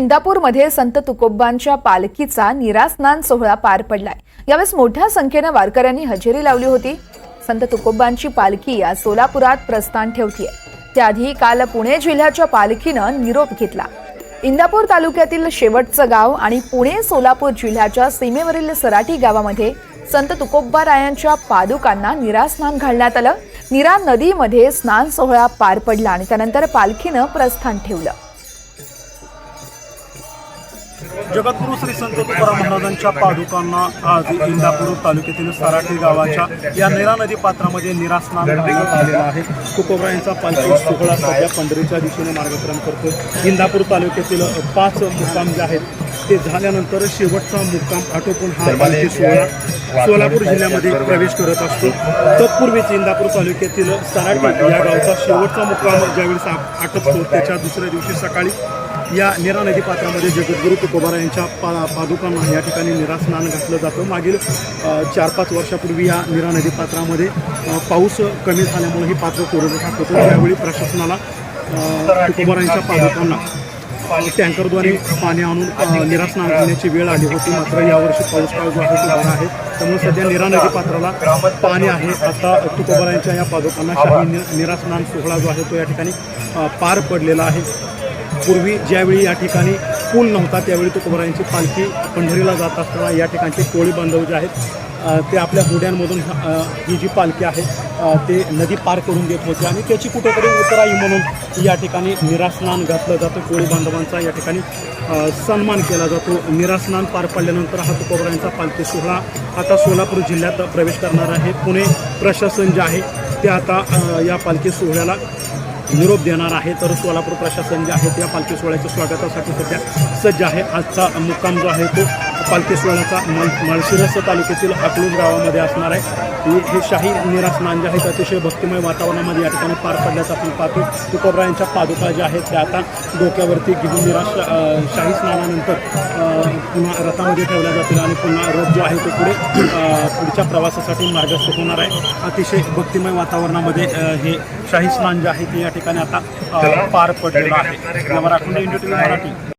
इंदापूरमध्ये संत तुकोबांच्या पालखीचा निरास्नान सोहळा पार पडलाय. यावेळेस मोठ्या संख्येनं वारकऱ्यांनी हजेरी लावली होती. संत तुकोबांची पालखी आज सोलापुरात प्रस्थान ठेवतीये. त्याआधी काल पुणे जिल्ह्याच्या पालखीनं निरोप घेतला. इंदापूर तालुक्यातील शेवटचं गाव आणि पुणे सोलापूर जिल्ह्याच्या सीमेवरील सराटी गावामध्ये संत तुकोब्बा रायांच्या पादुकांना निरास्नान घालण्यात आलं. निरा नदीमध्ये स्नान सोहळा पार पडला आणि त्यानंतर पालखीनं प्रस्थान ठेवलं. जगद्गुरु श्री संत तुकाराम महाराजांच्या पादुकांना आज इंदापूर तालुक्यातील सराठी गावाच्या या नेरा नदी पात्रामध्ये निरास्नान घालण्यात आलेला आहे. तुकोबरायांचा पालखी सोहळा सध्या पंढरीच्या दिशेने मार्गक्रम करतो इंदापूर तालुक्यातील पाच मुक्काम जे आहेत ते झाल्यानंतर शेवटचा मुक्काम आटोपून हा पालखी सोहळा सोलापूर जिल्ह्यामध्ये प्रवेश करत असतो. तत्पूर्वीच इंदापूर तालुक्यातील सराटी या गावचा शेवटचा मुक्काम ज्यावेळेस आटोपतो त्याच्या दुसऱ्या दिवशी सकाळी या निरा नदी पात्रामध्ये जगद्गुरु तुकोबारा यांच्या पा पादुकांना या ठिकाणी निरास्नान घातलं जातं. मागील चार पाच वर्षापूर्वी या निरा नदी पात्रामध्ये पाऊस कमी झाल्यामुळे ही पात्र कोरडं टाकत होतं. त्यावेळी प्रशासनाला तुकोबारांच्या पादुकांना टँकरद्वारे पाणी आणून अ, करण्याची वेळ आली होती. मात्र यावर्षी पाऊस काळ जो आहे तो बरा आहे. त्यामुळे सध्या निरा नदी पात्राला पाणी आहे. आता तुकोबारांच्या या पादुकांना शाही नि- सोहळा जो आहे तो या ठिकाणी पार पडलेला आहे. पूर्वी ज्यावेळी या ठिकाणी पूल नव्हता त्यावेळी तुकोबरायांची पालखी पंढरीला जात असताना या ठिकाणचे कोळी बांधव जे आहेत ते आपल्या गुड्यांमधून ही जी पालखी आहे ते नदी पार करून देत होते आणि त्याची कुठेतरी उतराई म्हणून या ठिकाणी निरास्नान घातलं जातं. कोळी बांधवांचा या ठिकाणी सन्मान केला जातो. निरास्नान पार पडल्यानंतर हा तुकोबरायांचा पालखी सोहळा आता सोलापूर जिल्ह्यात प्रवेश करणार आहे. पुणे प्रशासन जे आहे ते आता या पालखी सोहळ्याला निरोप देणार आहे. तर सोलापूर प्रशासन जे आहे त्या पालखी सोहळ्याच्या स्वागतासाठी सध्या सज्ज आहे. आजचा मुक्काम जो आहे तो पालखी सोहळ्याचा मल माळशिरस तालुक्यातील अकलूज गावामध्ये असणार आहे. हे- शाही निरास्नान जे आहेत. अतिशय भक्तिमय वातावरणामध्ये या ठिकाणी पार पडल्याचं आपण पाहतो तुकोबरायांच्या पादुका ज्या आहेत त्या आता डोक्यावरती घेऊन निराश शाही स्नानानंतर पुन्हा रथामध्ये ठेवल्या जातील आणि पुन्हा रथ जो आहे तो पुढे पुढच्या प्रवासासाठी मार्गस्थ होणार आहे. अतिशय भक्तिमय वातावरणामध्ये हे शाही स्नान जे आहे ते या ठिकाणी आता पार पडलेलं आहे. Marathi India T V Marathi.